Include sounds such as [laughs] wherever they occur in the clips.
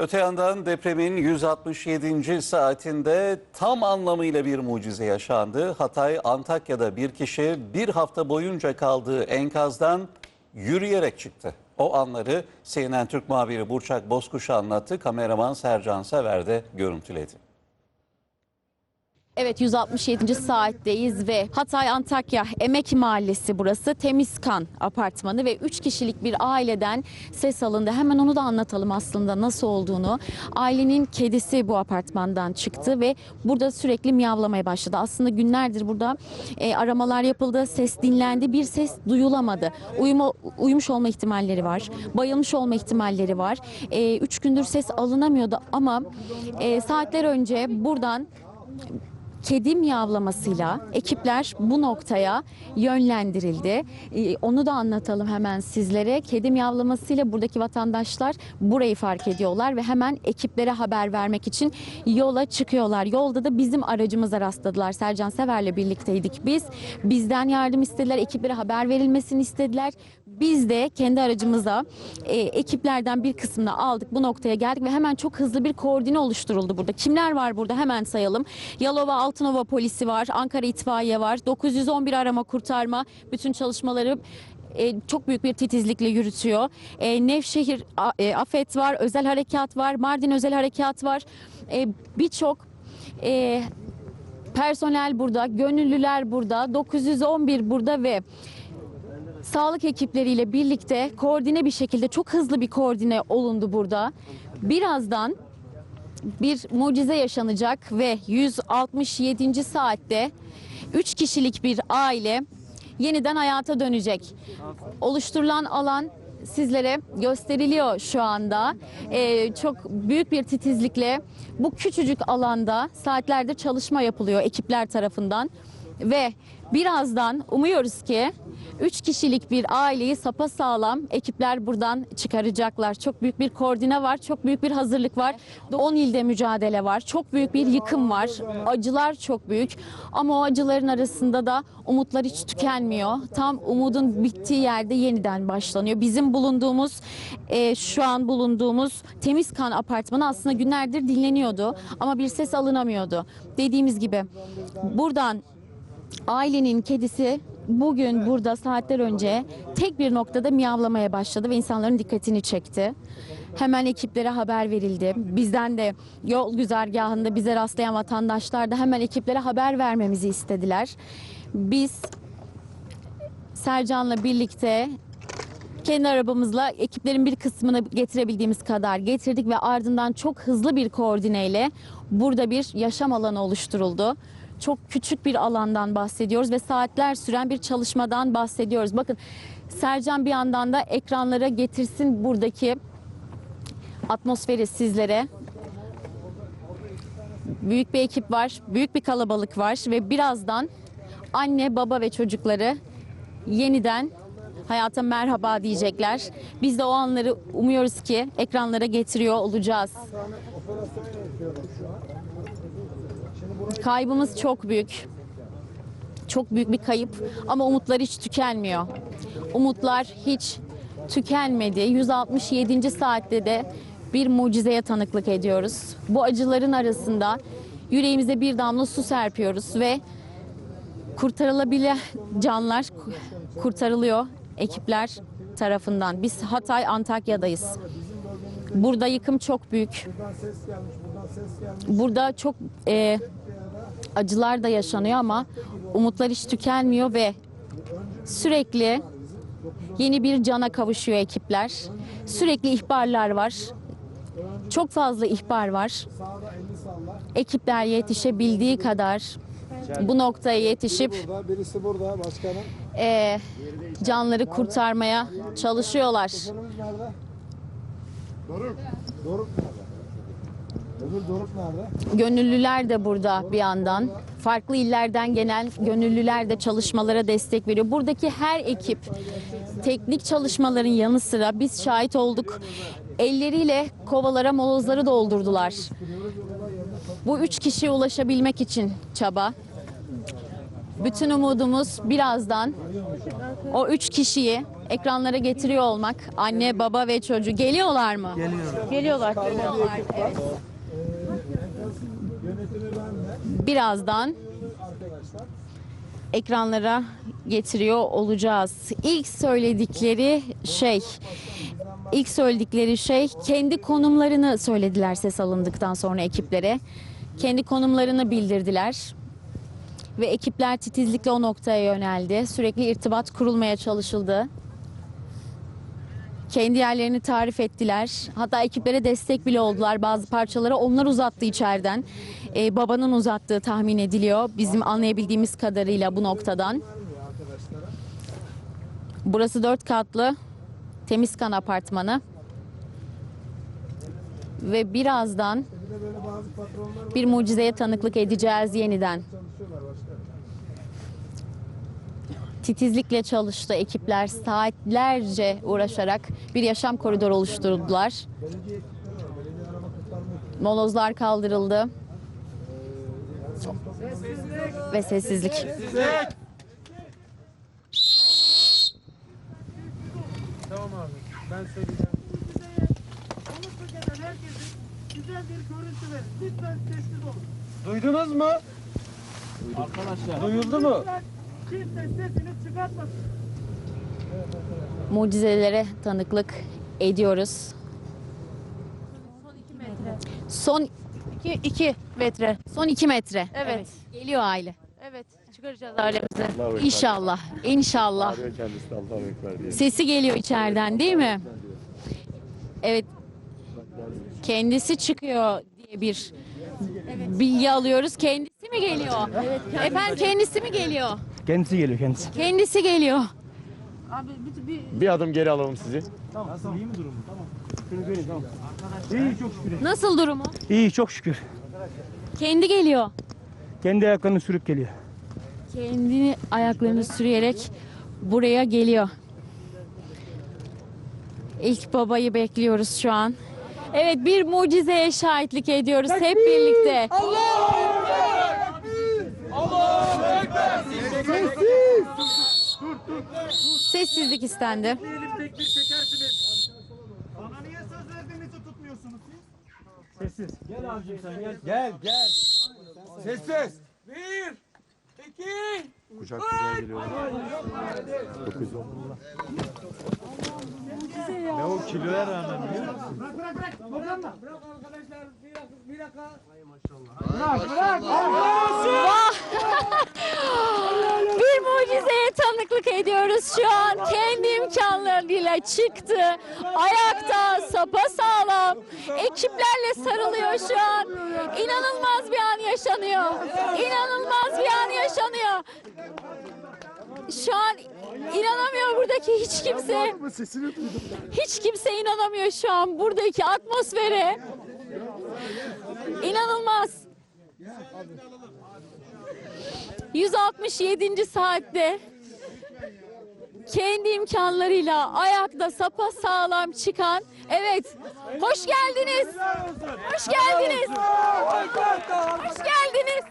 Öte yandan depremin 167. saatinde tam anlamıyla bir mucize yaşandı. Hatay, Antakya'da bir kişi bir hafta boyunca kaldığı enkazdan yürüyerek çıktı. O anları CNN Türk muhabiri Burçak Bozkuş anlattı. Kameraman Sercan Sever de görüntüledi. Evet 167. saatteyiz ve Hatay Antakya Emek Mahallesi burası Temizkan apartmanı ve 3 kişilik bir aileden ses alındı. Hemen onu da anlatalım aslında nasıl olduğunu. Ailenin kedisi bu apartmandan çıktı ve burada sürekli miyavlamaya başladı. Aslında günlerdir burada e, aramalar yapıldı, ses dinlendi, bir ses duyulamadı. Uyuma, uyumuş olma ihtimalleri var, bayılmış olma ihtimalleri var. 3 gündür ses alınamıyordu ama e, saatler önce buradan kedi miyavlamasıyla ekipler bu noktaya yönlendirildi. Ee, onu da anlatalım hemen sizlere. Kedi miyavlamasıyla buradaki vatandaşlar burayı fark ediyorlar ve hemen ekiplere haber vermek için yola çıkıyorlar. Yolda da bizim aracımıza rastladılar. Sercan Sever'le birlikteydik biz. Bizden yardım istediler, ekiplere haber verilmesini istediler. Biz de kendi aracımıza e, ekiplerden bir kısmını aldık. Bu noktaya geldik ve hemen çok hızlı bir koordine oluşturuldu burada. Kimler var burada hemen sayalım. Yalova Altınova polisi var, Ankara itfaiye var, 911 arama kurtarma bütün çalışmaları e, çok büyük bir titizlikle yürütüyor. E, Nevşehir A- e, Afet var, özel harekat var, Mardin özel harekat var. E, Birçok e, personel burada, gönüllüler burada, 911 burada ve sağlık ekipleriyle birlikte koordine bir şekilde çok hızlı bir koordine olundu burada. Birazdan bir mucize yaşanacak ve 167. saatte 3 kişilik bir aile yeniden hayata dönecek. Oluşturulan alan sizlere gösteriliyor şu anda. Ee, çok büyük bir titizlikle bu küçücük alanda saatlerdir çalışma yapılıyor ekipler tarafından ve birazdan umuyoruz ki 3 kişilik bir aileyi sapasağlam ekipler buradan çıkaracaklar. Çok büyük bir koordine var, çok büyük bir hazırlık var. 10 ilde mücadele var, çok büyük bir yıkım var. Acılar çok büyük ama o acıların arasında da umutlar hiç tükenmiyor. Tam umudun bittiği yerde yeniden başlanıyor. Bizim bulunduğumuz, e, şu an bulunduğumuz Temizkan apartmanı aslında günlerdir dinleniyordu ama bir ses alınamıyordu. Dediğimiz gibi buradan ailenin kedisi bugün burada saatler önce tek bir noktada miyavlamaya başladı ve insanların dikkatini çekti. Hemen ekiplere haber verildi. Bizden de yol güzergahında bize rastlayan vatandaşlar da hemen ekiplere haber vermemizi istediler. Biz Sercan'la birlikte kendi arabamızla ekiplerin bir kısmını getirebildiğimiz kadar getirdik ve ardından çok hızlı bir koordineyle burada bir yaşam alanı oluşturuldu. Çok küçük bir alandan bahsediyoruz ve saatler süren bir çalışmadan bahsediyoruz. Bakın Sercan bir yandan da ekranlara getirsin buradaki atmosferi sizlere. Büyük bir ekip var, büyük bir kalabalık var ve birazdan anne, baba ve çocukları yeniden hayata merhaba diyecekler. Biz de o anları umuyoruz ki ekranlara getiriyor olacağız. Kaybımız çok büyük. Çok büyük bir kayıp ama umutlar hiç tükenmiyor. Umutlar hiç tükenmedi. 167. saatte de bir mucizeye tanıklık ediyoruz. Bu acıların arasında yüreğimize bir damla su serpiyoruz ve kurtarılabilir canlar kurtarılıyor ekipler tarafından. Biz Hatay Antakya'dayız. Burada yıkım çok büyük. Burada çok e, acılar da yaşanıyor ama umutlar hiç tükenmiyor ve sürekli yeni bir cana kavuşuyor ekipler. Sürekli ihbarlar var. Çok fazla ihbar var. Ekipler yetişebildiği kadar bu noktaya yetişip e, canları kurtarmaya çalışıyorlar. Doruk. Doruk nerede? Öbür Doruk nerede? Gönüllüler de burada bir yandan. Farklı illerden gelen gönüllüler de çalışmalara destek veriyor. Buradaki her ekip teknik çalışmaların yanı sıra biz şahit olduk. Elleriyle kovalara molozları doldurdular. Bu üç kişiye ulaşabilmek için çaba. Bütün umudumuz birazdan o üç kişiyi ekranlara getiriyor olmak, anne, baba ve çocuğu geliyorlar mı? Geliyor. Geliyorlar. Geliyorlar. var. Evet. Birazdan ekranlara getiriyor olacağız. İlk söyledikleri şey ilk söyledikleri şey kendi konumlarını söylediler ses alındıktan sonra ekiplere. Kendi konumlarını bildirdiler. Ve ekipler titizlikle o noktaya yöneldi. Sürekli irtibat kurulmaya çalışıldı. Kendi yerlerini tarif ettiler. Hatta ekiplere destek bile oldular. Bazı parçaları onlar uzattı içeriden. Ee, babanın uzattığı tahmin ediliyor. Bizim anlayabildiğimiz kadarıyla bu noktadan. Burası dört katlı Temizkan Apartmanı. Ve birazdan bir mucizeye tanıklık edeceğiz yeniden. çalışıyorlar başkanım. Titizlikle çalıştı ekipler saatlerce uğraşarak bir yaşam koridoru oluşturdular. Molozlar kaldırıldı. Ve sessizlik. Tamam abi. Ben söyleyeceğim. Konuşma gelen herkesin güzel bir görüntü verin. Lütfen sessiz olun. Duydunuz mu? Arkadaşlar. Duyuldu mu? Lütfen kimse sesini çıkartmasın. Mucizelere tanıklık ediyoruz. Son 2 metre. son iki metre. Evet. Geliyor aile. Evet. Çıkaracağız ailemizi. İnşallah. İnşallah. kendisi de Allah'a ekber diye. Sesi geliyor içeriden değil mi? Evet. Kendisi çıkıyor diye bir bilgi alıyoruz. Kendisi mi geliyor? Efendim kendisi mi geliyor? Kendisi geliyor kendisi. Kendisi geliyor. Abi bir, bir Bir adım geri alalım sizi. Nasıl iyi mi durumu? Tamam. Şunu göreyim tamam. İyi çok şükür. Nasıl durumu? İyi çok şükür. Kendi geliyor. Kendi ayaklarını sürüp geliyor. Kendini ayaklarını sürüyerek buraya geliyor. İlk babayı bekliyoruz şu an. Evet bir mucizeye şahitlik ediyoruz hep birlikte. Sessizlik istendi. Diyelim tekbir çekersiniz. Bana niye söz verdiğinizi tutmuyorsunuz siz? Sessiz. Gel abicim sen gel. Gel gel. Sessiz. Bir. iki. Kucak kucağa geliyorlar. Ne o kiloya rağmen biliyor musun? Bırak bırak bırak. Dokunma. Bırak arkadaşlar. Bir dakika. Bir dakika. [laughs] Bir mucizeye tanıklık ediyoruz şu an. Kendi imkanlarıyla çıktı. Ayakta, sapasağlam. Ekiplerle sarılıyor şu an. İnanılmaz bir an yaşanıyor. İnanılmaz bir an yaşanıyor. Şu an inanamıyor buradaki hiç kimse. Hiç kimse inanamıyor şu an buradaki atmosfere. İnanılmaz. 167. saatte kendi imkanlarıyla ayakta sapa sağlam çıkan evet hoş geldiniz. Hoş geldiniz. Hoş geldiniz.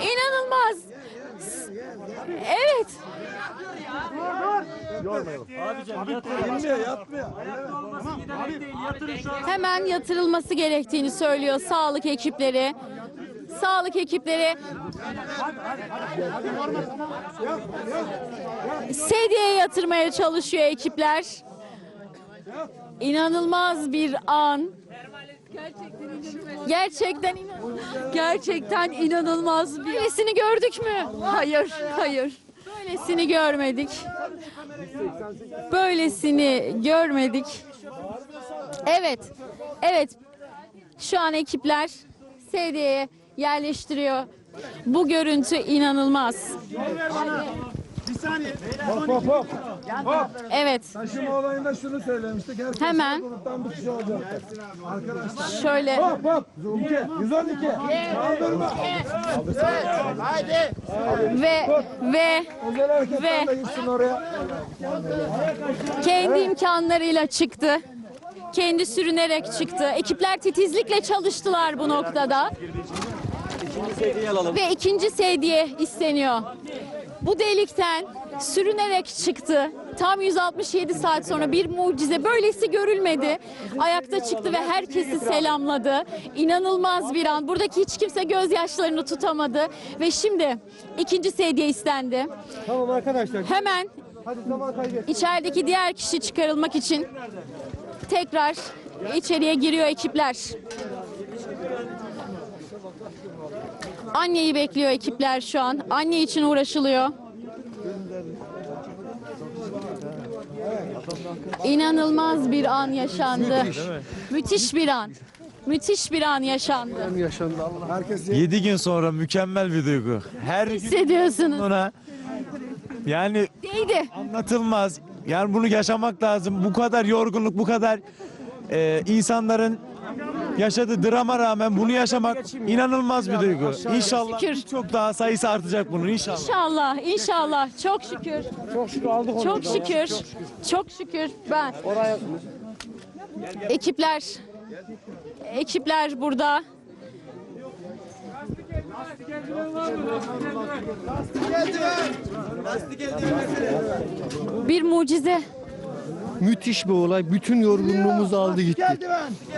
İnanılmaz. Evet. Hemen yatırılması gerektiğini söylüyor sağlık ekipleri. Sağlık ekipleri sedyeye yatırmaya çalışıyor ekipler. İnanılmaz bir an. Gerçekten inanılmaz. Gerçekten inanılmaz bir Böylesini gördük mü? Hayır, hayır. Böylesini görmedik. Böylesini görmedik. Evet, evet. Şu an ekipler sedyeye yerleştiriyor. Bu görüntü inanılmaz. Hop hop hop. Evet, Taşıma olayında şunu söylemiştik. Her Hemen. gruptan bir kişi olacak. Arkadaşlar. şöyle Hop hop. 2, 112. Kaldırma. ve ve Ve- oraya. kendi imkanlarıyla çıktı. Kendi sürünerek çıktı. Ekipler titizlikle çalıştılar bu noktada. Ve ikinci sedye isteniyor. Bu delikten sürünerek çıktı. Tam 167 saat sonra bir mucize böylesi görülmedi. Ayakta çıktı ve herkesi selamladı. İnanılmaz bir an. Buradaki hiç kimse gözyaşlarını tutamadı. Ve şimdi ikinci sedye istendi. Tamam arkadaşlar. Hemen içerideki diğer kişi çıkarılmak için tekrar içeriye giriyor ekipler. Anneyi bekliyor ekipler şu an. Anne için uğraşılıyor. İnanılmaz bir an yaşandı. Müthiş bir an. Müthiş bir an yaşandı. Herkes 7 gün sonra mükemmel bir duygu. Her gün Hissediyorsunuz. ona yani Değdi. anlatılmaz. Yani bunu yaşamak lazım. Bu kadar yorgunluk, bu kadar e, insanların yaşadığı drama rağmen bunu yaşamak inanılmaz bir duygu. İnşallah Şükür. çok daha sayısı artacak bunun inşallah. İnşallah, inşallah. Çok şükür. Çok şükür aldık onu. Çok şükür. Çok şükür. Ben. Ekipler. Ekipler burada. Bir mucize. Müthiş bir olay. Bütün yorgunluğumuzu aldı gitti.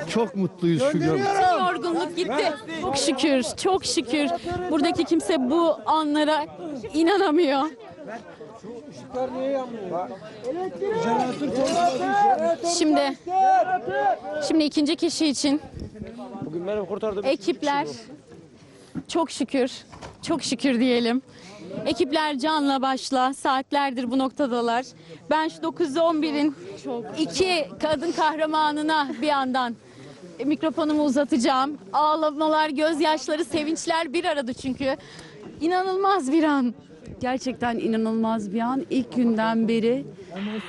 Çok mutluyuz şu gün. Bütün yorgunluk gitti. Çok şükür, çok şükür. Buradaki kimse bu anlara inanamıyor. Şimdi, şimdi ikinci kişi için Bugün benim kurtardığım ekipler çok şükür, çok şükür diyelim. Ekipler canla başla saatlerdir bu noktadalar. Ben şu 911'in iki kadın kahramanına bir yandan mikrofonumu uzatacağım. Ağlamalar, gözyaşları, sevinçler bir arada çünkü. İnanılmaz bir an. Gerçekten inanılmaz bir an. İlk günden beri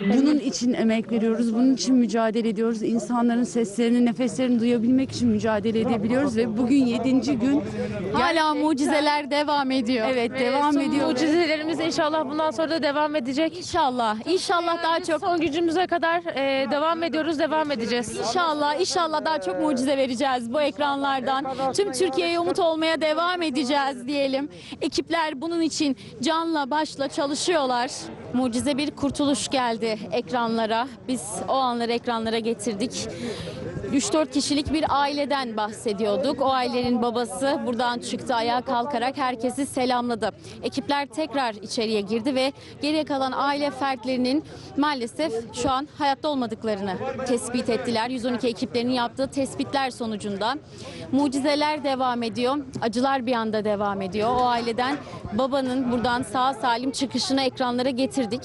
bunun için emek veriyoruz. Bunun için mücadele ediyoruz. İnsanların seslerini, nefeslerini duyabilmek için mücadele edebiliyoruz ve bugün yedinci gün. Hala mucizeler devam ediyor. Evet, devam ediyor. Mucizelerimiz inşallah bundan sonra da devam edecek. İnşallah, inşallah daha çok Son gücümüze kadar e, devam ediyoruz, devam edeceğiz. İnşallah, inşallah daha çok mucize vereceğiz bu ekranlardan. Tüm Türkiye'ye umut olmaya devam edeceğiz diyelim. Ekipler bunun için canla başla çalışıyorlar. Mucize bir kurtuluş geldi ekranlara. Biz o anları ekranlara getirdik. 3-4 kişilik bir aileden bahsediyorduk. O ailenin babası buradan çıktı ayağa kalkarak herkesi selamladı. Ekipler tekrar içeriye girdi ve geriye kalan aile fertlerinin maalesef şu an hayatta olmadıklarını tespit ettiler. 112 ekiplerinin yaptığı tespitler sonucunda mucizeler devam ediyor. Acılar bir anda devam ediyor. O aileden babanın buradan sağ salim çıkışını ekranlara getirdik.